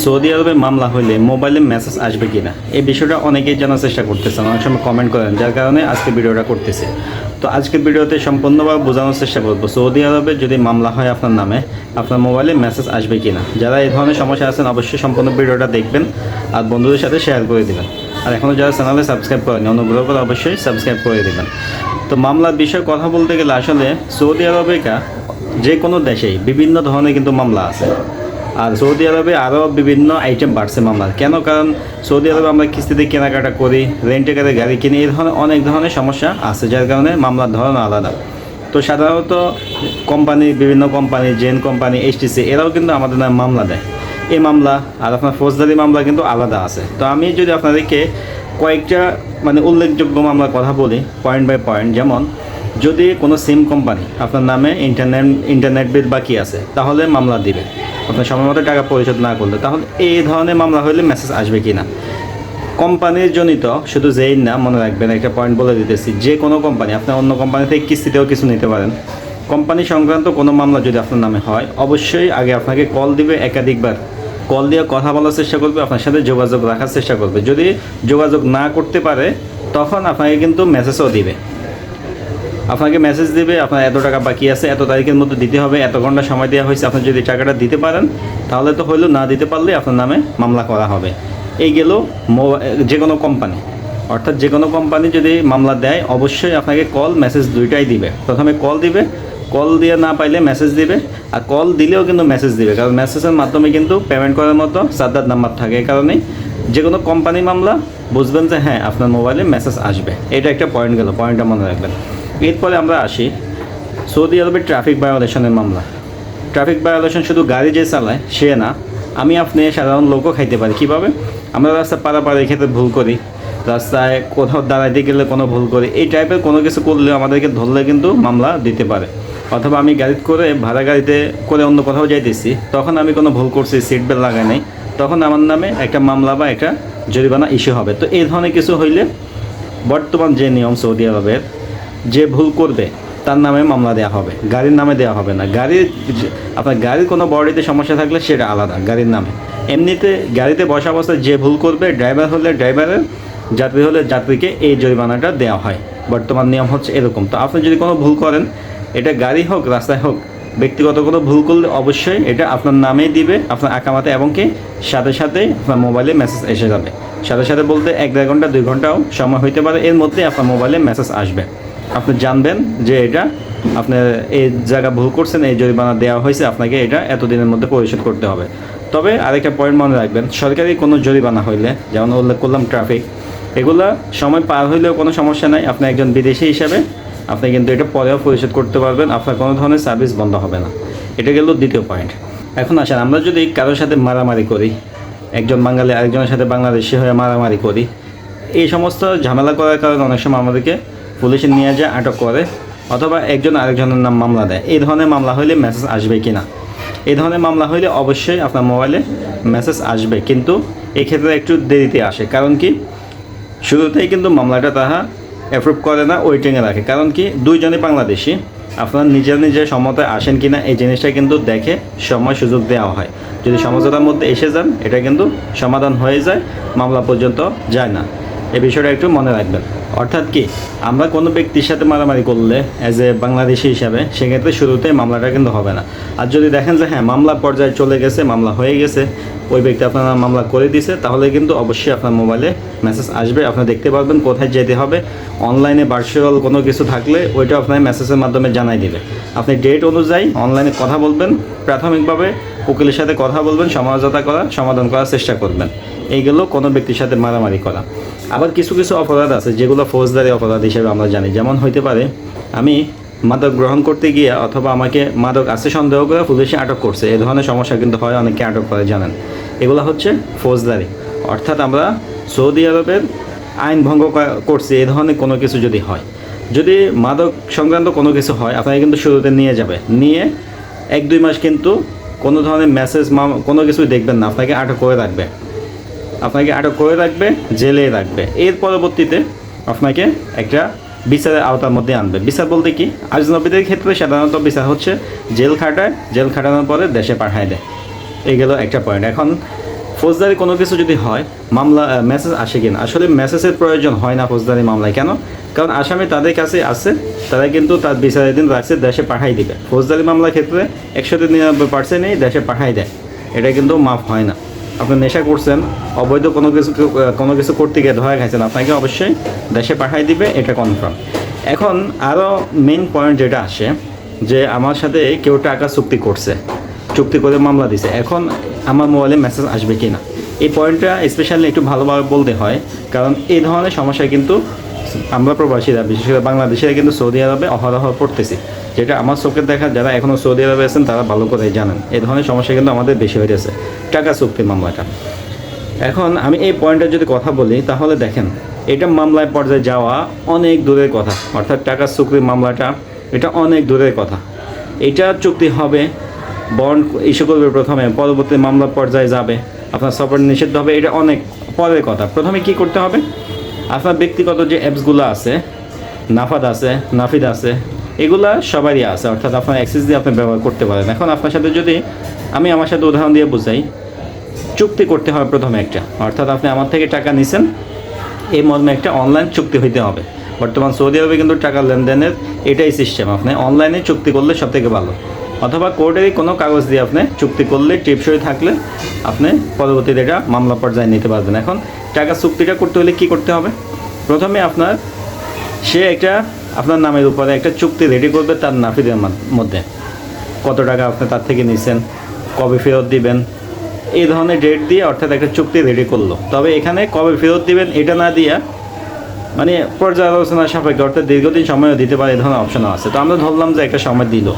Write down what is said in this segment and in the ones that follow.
Saudi আরবে মামলা হলে মোবাইলে মেসেজ আসবে কিনা? এই বিষয়টা অনেকেই জানার চেষ্টা করতেছেন। অনেক সময় কমেন্ট করেন, যার কারণে আজকে ভিডিওটা করতেছে। তো আজকের ভিডিওতে সম্পূর্ণভাবে বোঝানোর চেষ্টা করব, সৌদি আরবে যদি মামলা হয় আপনার নামে, আপনার মোবাইলে মেসেজ আসবে কিনা? যারা এই ধরনের সমস্যা আছেন, অবশ্যই সম্পূর্ণ ভিডিওটা দেখবেন আর বন্ধুদের সাথে শেয়ার করে দেবেন। আর এখনও যারা চ্যানেলে সাবস্ক্রাইব করেনি অনুগ্রহ করে অবশ্যই সাবস্ক্রাইব করে দেবেন। তো মামলার বিষয়ে কথা বলতে গেলে আসলে সৌদি আরবে যে কোনো দেশেই বিভিন্ন ধরনের কিন্তু মামলা আছে। আর সৌদি আরবে আরও বিভিন্ন আইটেম বাড়ছে মামলার কেন? কারণ সৌদি আরবে আমরা কিস্তিতে কেনাকাটা করি রেন্টে কারে গাড়ি কিনি, এই ধরনের অনেক ধরনের সমস্যা আছে, যার কারণে মামলার ধরন আলাদা। তো সাধারণত কোম্পানি, বিভিন্ন কোম্পানি, জেন কোম্পানি এইচটিসি এরাও কিন্তু আমাদের নামে মামলা দেয়। এই মামলা আর আপনার ফৌজদারি মামলা কিন্তু আলাদা আছে। তো আমি যদি আপনাদেরকে কয়েকটা মানে উল্লেখযোগ্য মামলার কথা বলি পয়েন্ট বাই পয়েন্ট যেমন যদি কোনো সিম কোম্পানি আপনার নামে ইন্টারনেট ইন্টারনেট বিল বাকি আছে, তাহলে মামলা দিবে। আপনার সময় মতো টাকা পরিশোধ না করলে, তাহলে এই ধরনের মামলা হলে মেসেজ আসবে কি না কোম্পানির জনিত, শুধু যেই না, মনে রাখবেন, একটা পয়েন্ট বলে দিতেছি, যে কোনো কোম্পানি আপনার অন্য কোম্পানি থেকে কিস্তিতেও কিছু নিতে পারেন। কোম্পানি সংক্রান্ত কোনো মামলা যদি আপনার নামে হয়, অবশ্যই আগে আপনাকে কল দিবে একাধিকবার। কল দিয়ে কথা বলার চেষ্টা করবে, আপনার সাথে যোগাযোগ রাখার চেষ্টা করবে। যদি যোগাযোগ না করতে পারে, তখন আপনাকে কিন্তু মেসেজও দিবে। আপনাকে মেসেজ দেবে, আপনার এত টাকা বাকি আছে, এত তারিখের মধ্যে দিতে হবে, এত ঘণ্টা সময় দেওয়া হয়েছে, আপনি যদি টাকাটা দিতে পারেন, তাহলে তো হইল না দিতে পারলে আপনার নামে মামলা করা হবে। এই গেল যে কোনো কোম্পানি অর্থাৎ যে কোনো কোম্পানি যদি মামলা দেয়, অবশ্যই আপনাকে কল মেসেজ দুইটাই দিবে। প্রথমে কল দিবে কল দিয়ে না পাইলে মেসেজ দিবে, আর কল দিলেও কিন্তু মেসেজ দিবে, কারণ মেসেজের মাধ্যমে কিন্তু পেমেন্ট করার মতো সাদ্দার নাম্বার থাকে। এই কারণেই যে কোনো কোম্পানি মামলা, বুঝবেন যে হ্যাঁ আপনার মোবাইলে মেসেজ আসবে। এটা একটা পয়েন্ট গেল পয়েন্টটা মনে রাখবেন। এরপরে আমরা আসি সৌদি আরবের ট্রাফিক ভায়োলেশনের মামলা। ট্রাফিক ভায়োলেশন শুধু গাড়ি যে চালায়, সে না। আমি আপনি সাধারণ লোকও খাইতে পারি। কীভাবে? আমরা রাস্তা পারাপাড়ি খেতে ভুল করি। রাস্তায় কোথাও দাঁড়াইতে গেলে কোনো ভুল করি। এই টাইপের কোনো কিছু করলে আমাদেরকে ধরলে কিন্তু মামলা দিতে পারে। অথবা আমি গাড়ি করে, ভাড়া গাড়িতে করে অন্য কোথাও যাইতেছি, তখন আমি কোনো ভুল করছি সিট বেল্ট লাগাই নাই। তখন আমার নামে একটা মামলা বা একটা জরিমানা ইস্যু হবে। তো এই ধরনের কিছু হইলে বর্তমান যে নিয়ম সৌদি আরবের যে ভুল করবে, তার নামে মামলা দেওয়া হবে। গাড়ির নামে দেওয়া হবে না। গাড়ির আপনার গাড়ির কোনো বডিতে সমস্যা থাকলে সেটা আলাদা, গাড়ির নামে। এমনিতে গাড়িতে বসা অবস্থায় যে ভুল করবে, ড্রাইভার হলে ড্রাইভারের, যাত্রী হলে যাত্রীকে এই জরিমানাটা দেওয়া হয়। বর্তমান নিয়ম হচ্ছে এরকম। তো আপনি যদি কোনো ভুল করেন, এটা গাড়ি হোক, রাস্তায় হোক, ব্যক্তিগত কোনো ভুল করলে অবশ্যই এটা আপনার নামেই দিবে, আপনার আকামাতে এবং কি সাথে সাথে আপনার মোবাইলে মেসেজ এসে যাবে। সাথে সাথে বলতে এক দেড় ঘণ্টা, দুই ঘন্টাও সময় হইতে পারে, এর মধ্যে আপনার মোবাইলে মেসেজ আসবে। আপনি জানবেন যে এটা আপনার এই জায়গা ভুল করছেন, এই জরিমানা দেওয়া হয়েছে, আপনাকে এটা এতদিনের মধ্যে পরিশোধ করতে হবে। তবে আরেকটা পয়েন্ট মনে রাখবেন, সরকারি কোনো জরিমানা হইলে, যেমন উল্লেখ করলাম ট্রাফিক এগুলা সময় পার হইলেও কোনো সমস্যা নাই। আপনি একজন বিদেশি হিসাবে, আপনি কিন্তু এটা পরেও পরিশোধ করতে পারবেন, আপনার কোনো ধরনের সার্ভিস বন্ধ হবে না। এটা গেল দ্বিতীয় পয়েন্ট এখন আসেন, আমরা যদি কারোর সাথে মারামারি করি, একজন বাঙালি আরেকজনের সাথে বাংলাদেশি হয়ে মারামারি করি, এই সমস্ত ঝামেলা করার কারণে অনেক সময় আমাদেরকে পুলিশে নিয়ে যায়, আটক করে, অথবা একজন আরেকজনের নাম মামলা দেয়। এই ধরনের মামলা হইলে মেসেজ আসবে কি না এই ধরনের মামলা হইলে অবশ্যই আপনার মোবাইলে মেসেজ আসবে, কিন্তু এক্ষেত্রে একটু দেরিতে আসে। কারণ কি? শুরুতেই কিন্তু মামলাটা তাহা অ্যাপ্রুভ করে না ওয়েটিংয়ে রাখে। কারণ কি? দুইজনই বাংলাদেশি। আপনার নিজের নিজের সমতায় আসেন কি না এই জিনিসটা কিন্তু দেখে সময় সুযোগ দেওয়া হয়। যদি সমঝোতার মধ্যে এসে যান, এটা কিন্তু সমাধান হয়ে যায়, মামলা পর্যন্ত যায় না। এ বিষয়টা একটু মনে রাখবেন। অর্থাৎ কি, আমরা কোনো ব্যক্তির সাথে মারামারি করলে অ্যাজ এ বাংলাদেশি হিসাবে, সেক্ষেত্রে শুরুতে মামলাটা কিন্তু হবে না। আর যদি দেখেন যে হ্যাঁ মামলা পর্যায়ে চলে গেছে, মামলা হয়ে গেছে, ওই ব্যক্তি আপনার মামলা করে দিছে, তাহলে কিন্তু অবশ্যই আপনার মোবাইলে মেসেজ আসবে, আপনি দেখতে পারবেন কোথায় যেতে হবে। অনলাইনে ভার্চুয়াল কোনো কিছু থাকলে, ওইটা আপনার মেসেজের মাধ্যমে জানাই দিবে। আপনি ডেট অনুযায়ী অনলাইনে কথা বলবেন, প্রাথমিকভাবে উকিলের সাথে কথা বলবেন সমাজতা করা সমাধান করার চেষ্টা করবেন। এইগুলো কোনো ব্যক্তির সাথে মারামারি করা। আবার কিছু কিছু অপরাধ আছে যেগুলো ফৌজদারি অপরাধ হিসেবে আমরা জানি। যেমন হইতে পারে, আমি মাদক গ্রহণ করতে গিয়ে অথবা আমাকে মাদক আছে সন্দেহ করে পুলিশে আটক করছে। এ ধরনের সমস্যা কিন্তু হয়, অনেকে আটক করে, জানেন। এগুলো হচ্ছে ফৌজদারি। অর্থাৎ আমরা সৌদি আরবের আইন ভঙ্গ করা- করছি এই ধরনের কোনো কিছু যদি হয়। যদি মাদক সংক্রান্ত কোনো কিছু হয়, আপনাকে কিন্তু শুরুতে নিয়ে যাবে। নিয়ে এক দুই মাস কিন্তু কোনো ধরনের মেসেজ কোনো কিছুই দেখবেন না, আপনাকে আটক করে রাখবে। আপনাকে আটক করে রাখবে, জেলে রাখবে। এর পরবর্তীতে আপনাকে একটা বিচারের আওতার মধ্যে আনবে। বিচার বলতে কি? আজনবীদের ক্ষেত্রে সাধারণত বিচার হচ্ছে জেল খাটায়, জেল খাটানোর পরে দেশে পাঠায় দেয়। এই গেল একটা পয়েন্ট এখন ফৌজদারি কোনো কিছু যদি হয়, মামলা মেসেজ আসে কিনা? আসলে মেসেজের প্রয়োজন হয় না ফৌজদারি মামলায়। কেন? কারণ আসামি তাদের কাছে আছে, তারা কিন্তু তার বিচারের দিন রাখছে, দেশে পাঠাই দিবে। ফৌজদারি মামলার ক্ষেত্রে একশোতে নিরানব্বই পার্সেন্টই দেশে পাঠাই দেয়। এটা কিন্তু মাফ হয় না। আপনি নেশা করছেন, অবৈধ কোনো কিছু কোনো কিছু করতে গিয়ে ধরা খাইছেন, আপনাকে অবশ্যই দেশে পাঠাই দিবে, এটা কনফার্ম এখন আরও মেইন পয়েন্ট যেটা আসে, যে আমার সাথে কেউ টাকা চুক্তি করছে, চুক্তি করে মামলা দিছে, এখন আমার মোবাইলে মেসেজ আসবে কি না এই পয়েন্টটা স্পেশালি একটু ভালোভাবে বলতে হয়, কারণ এই ধরনের সমস্যা কিন্তু আমরা প্রবাসীরা বিশেষ করে বাংলাদেশিরা কিন্তু সৌদি আরবে অহরহ পড়তেছি। যেটা আমার চোখে দেখা, যারা এখনও সৌদি আরবে আছেন, তারা ভালো করে জানেন। এই ধরনের সমস্যা কিন্তু আমাদের বেশি হয়ে গেছে। টাকা চুক্তি মামলাটা। এখন আমি এই পয়েন্টে যদি কথা বলি, তাহলে দেখেন, এটা মামলায় পর্যায়ে যাওয়া অনেক দূরের কথা। অর্থাৎ টাকা চুক্তির মামলাটা, এটা অনেক দূরের কথা। এটা চুক্তি হবে, বন্ড ইস্যু করবে প্রথমে, পরবর্তী মামলা পর্যায়ে যাবে, আপনার সফর নিষিদ্ধ হবে, এটা অনেক পরের কথা। প্রথমে কি করতে হবে? আপনার ব্যক্তিগত যে অ্যাপসগুলো আছে, নাফাদ আছে, নাফিদ আছে, এগুলা সবারই আছে, অর্থাৎ আপনার অ্যাক্সেস দিয়ে আপনি ব্যবহার করতে পারেন। এখন আপনার সাথে যদি আমি আমার সাথে উদাহরণ দিয়ে বুঝাই, চুক্তি করতে হবে প্রথমে একটা। অর্থাৎ আপনি আমার থেকে টাকা নিছেন, এই মর্মে একটা অনলাইন চুক্তি হইতে হবে। বর্তমান সৌদি আরবে কিন্তু টাকা লেনদেনের এটাই সিস্টেম আপনি অনলাইনে চুক্তি করলে সব থেকে ভালো। অথবা কোর্টেরই কোনো কাগজ দিয়ে আপনি চুক্তি করলে, টিপসই থাকলে আপনি পরবর্তীতে এটা মামলা পর্যায়ে নিতে পারবেন। এখন টাকা চুক্তিটা করতে হলে কি করতে হবে? প্রথমে আপনার সে একটা আপনার নামের উপরে একটা চুক্তি রেডি করবে তার নাফিদের মধ্যে। কত টাকা আপনি তার থেকে নিছেন, কবে ফেরত দিবেন, এই ধরনের ডেট দিয়ে অর্থাৎ একটা চুক্তি রেডি করল। তবে এখানে কবে ফেরত দিবেন এটা না দিয়া মানে পর্যালোচনা সাপেক্ষে অর্থাৎ দীর্ঘদিন সময়ও দিতে পারে, এই ধরনের অপশনও আছে। তো আমরা ধরলাম যে একটা সময় দিল।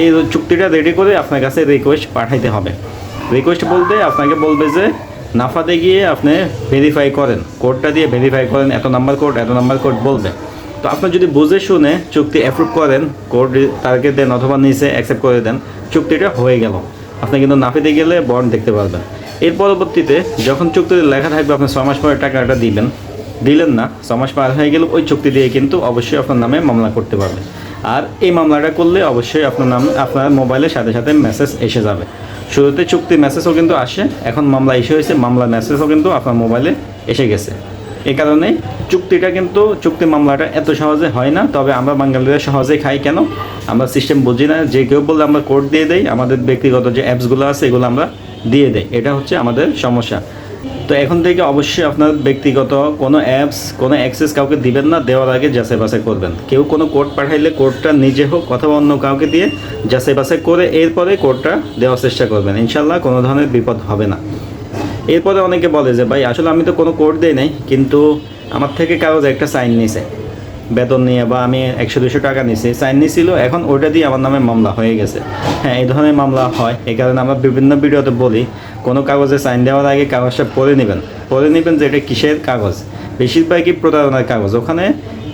এই চুক্তিটা রেডি করে আপনার কাছে রিকোয়েস্ট পাঠাইতে হবে। রিকোয়েস্ট বলতে আপনাকে বলবে যে, নাফাতে গিয়ে আপনি ভেরিফাই করেন। কোডটা দিয়ে ভেরিফাই করেন, এত নাম্বার কোড এত নাম্বার কোড বলবে। তো আপনি যদি বুঝে শুনে চুক্তি অ্যাপ্রুভ করেন কোড তারকে দেন অথবা নিচে অ্যাকসেপ্ট করে দেন, চুক্তিটা হয়ে গেল। আপনি কিন্তু নাফিতে গেলে বন্ড দেখতে পারবেন। এর পরবর্তীতে যখন চুক্তিতে লেখা থাকবে, আপনি ছ মাস পরে টাকাটা দিবেন। দিলেন না ছ মাস পার হয়ে গেলে ওই চুক্তি দিয়ে কিন্তু অবশ্যই আপনার নামে মামলা করতে পারবে। আর এই মামলাটা করলে অবশ্যই আপনার নাম, আপনার মোবাইলের সাথে সাথে মেসেজ এসে যাবে। শুরুতে চুক্তি মেসেজও কিন্তু আসে, এখন মামলা এসে হয়েছে, মামলা মেসেজও কিন্তু আপনার মোবাইলে এসে গেছে। এই কারণে চুক্তিটা কিন্তু, চুক্তি মামলাটা এত সহজে হয় না, তবে আমরা বাঙালিরা সহজেই খাই কেন? আমরা সিস্টেম বুঝি না, যে কেউ বললে আমরা কোড দিয়ে দেই, আমাদের ব্যক্তিগত যে অ্যাপসগুলো আছে, এগুলো আমরা দিয়ে দেই। এটা হচ্ছে আমাদের সমস্যা। তো এখন থেকে অবশ্যই আপনার ব্যক্তিগত কোনো অ্যাপস কোনো অ্যাক্সেস কাউকে দিবেন না, দেওয়ার আগে যাচাই বাছাই করবেন। কেউ কোনো কোড পাঠাইলে কোডটা নিজে হোক অথবা অন্য কাউকে দিয়ে যাচাই বাছাই করে এরপরে কোডটা দেওয়ার চেষ্টা করবেন। ইনশাল্লাহ কোনো ধরনের বিপদ হবে না। এরপরে অনেকে বলে যে, ভাই, আসলে আমি তো কোনো কোড দিই নাই, কিন্তু আমার থেকে কাগজ একটা সাইন নিছে। বেতন নিয়ে বা আমি একশো দুশো টাকা নিছি সাইন নিছিল, এখন ওইটা দিয়ে আমার নামে মামলা হয়ে গেছে। হ্যাঁ এই ধরনের মামলা হয়। এই কারণে আমরা বিভিন্ন ভিডিওতে বলি, কোনো কাগজে সাইন দেওয়ার আগে কাগজটা পড়ে নেবেন। পড়ে নেবেন যে এটা কিসের কাগজ? বেশিরভাগই প্রতারণার কাগজ। ওখানে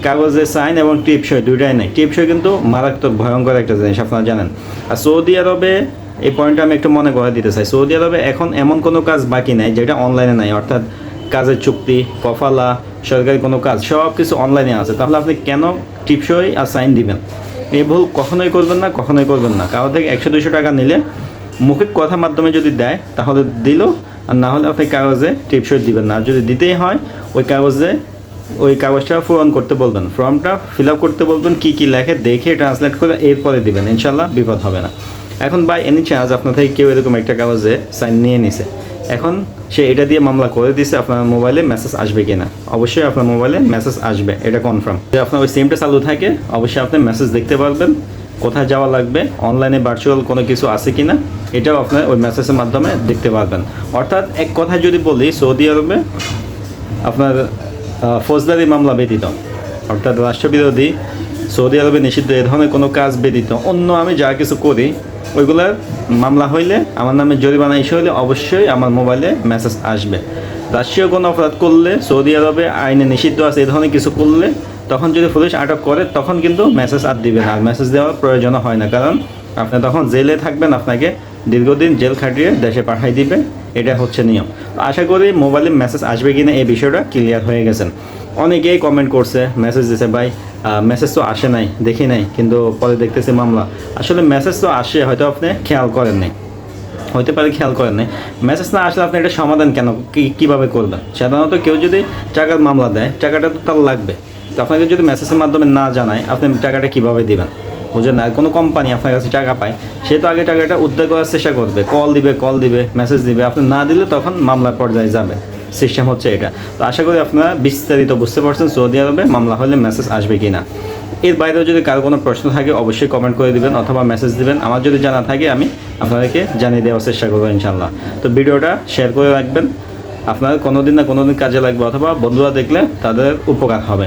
কাগজে সাইন এবং টিপসই, দুইটাই নেই। টিপসই কিন্তু মারাত্মক ভয়ঙ্কর একটা জিনিস, আপনারা জানেন। আর সৌদি আরবে, এই পয়েন্টটা আমি একটু মনে করে দিতে চাই। সৌদি আরবে এখন এমন কোনো কাজ বাকি নাই, যেটা অনলাইনে নাই। অর্থাৎ কাজের চুক্তি, কফালা, সরকারি কোনো কাজ সব কিছু অনলাইনে আছে। তাহলে আপনি কেন টিপসই আর সাইন দিবেন? এই ভুল কখনোই করবেন না, কখনোই করবেন না। কারও থেকে একশো দুশো টাকা নিলে মুখিক কথার মাধ্যমে যদি দেয়, তাহলে দিল, আর না হলে আপনি কাগজে টিপসই দিবেন না। আর যদি দিতেই হয়, ওই কাগজে, ওই কাগজটা পূরণ করতে বলবেন। ফর্মটা ফিল আপ করতে বলবেন, কী কী লেখে, দেখে ট্রান্সলেট করে এরপরে দিবেন। ইনশাল্লাহ বিপদ হবে না। এখন বাই এনি চান্স আপনার থেকে কেউ এরকম একটা কাগজে সাইন নিয়ে নিছে। এখন সে এটা দিয়ে মামলা করে দিছে, আপনার মোবাইলে মেসেজ আসবে কিনা? অবশ্যই আপনার মোবাইলে মেসেজ আসবে, এটা কনফার্ম যদি আপনার ওই সিমটা চালু থাকে, অবশ্যই আপনি মেসেজ দেখতে পারবেন, কোথায় যাওয়া লাগবে অনলাইনে ভার্চুয়াল কোনো কিছু আছে কিনা, এটাও আপনার ওই মেসেজের মাধ্যমে দেখতে পারবেন। অর্থাৎ এক কথায় যদি বলি, সৌদি আরবে আপনার ফৌজদারি মামলা ব্যতীত, অর্থাৎ রাষ্ট্রবিরোধী সৌদি আরবে নিষিদ্ধ এ ধরনের কোনো কাজ ব্যতীত। অন্য আমি যা কিছু করি, ওইগুলার মামলা হইলে, আমার নামে জরিমানা ইস্যু হলে অবশ্যই আমার মোবাইলে মেসেজ আসবে। রাষ্ট্রীয় কোনো অপরাধ করলে, সৌদি আরবে আইনে নিষিদ্ধ আছে এই ধরনের কিছু করলে, তখন যদি পুলিশ আটক করে, তখন কিন্তু মেসেজ আর দিবে না। আর মেসেজ দেওয়ার প্রয়োজন হয় না। কারণ আপনি তখন জেলে থাকবেন, আপনাকে দীর্ঘদিন জেল খাটিয়ে দেশে পাঠাই দিবে। এটা হচ্ছে নিয়ম। আশা করি মোবাইলে মেসেজ আসবে কিনা এই বিষয়টা ক্লিয়ার হয়ে গেছেন অনেকেই কমেন্ট করছে মেসেজ দিছে, ভাই মেসেজ তো আসে নাই, দেখি নাই, কিন্তু পরে দেখতেছি মামলা। আসলে মেসেজ তো আসে, হয়তো আপনি খেয়াল করেন নাই। হতে পারে খেয়াল করেন নাই। মেসেজ না আসলে আপনি এটা সমাধান কেন কীভাবে করবেন? সাধারণত কেউ যদি টাকার মামলা দেয়, টাকাটা তো তার লাগবে। তো আপনাকে যদি মেসেজের মাধ্যমে না জানায়, আপনি টাকাটা কীভাবে দিবেন? বুঝলেন? না কোনো কোম্পানি আপনার কাছে টাকা পায়, সে তো আগে টাকাটা উদ্ধার করার চেষ্টা করবে। কল দিবে কল দিবে মেসেজ দিবে। আপনি না দিলে তখন মামলার পর্যায়ে যাবে। সিস্টেম হচ্ছে এটা। তো আশা করি আপনারা বিস্তারিত বুঝতে পারছেন সৌদি আরবে মামলা হলে মেসেজ আসবে কি না এর বাইরেও যদি কারও কোনো প্রশ্ন থাকে, অবশ্যই কমেন্ট করে দিবেন অথবা মেসেজ দিবেন। আমার যদি জানা থাকে, আমি আপনাদেরকে জানিয়ে দেওয়ার চেষ্টা করব ইনশাল্লাহ তো ভিডিওটা শেয়ার করে রাখবেন। আপনার কোনো দিন না কোনো দিন কাজে লাগবে অথবা বন্ধুরা দেখলে তাদের উপকার হবে।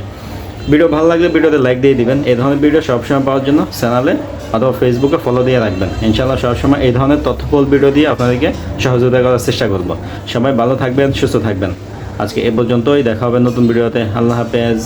ভিডিও ভালো লাগলে ভিডিওতে লাইক দিয়ে দিবেন। এই ধরনের ভিডিও সবসময় পাওয়ার জন্য চ্যানেলে অথবা ফেসবুকে ফলো দিয়ে রাখবেন। ইনশাল্লাহ সবসময় এই ধরনের তথ্যপল ভিডিও দিয়ে আপনাদেরকে সহযোগিতা করার চেষ্টা করব। সবাই ভালো থাকবেন, সুস্থ থাকবেন। আজকে এ পর্যন্তই। দেখা হবে নতুন ভিডিওতে আল্লাহ হাফেজ।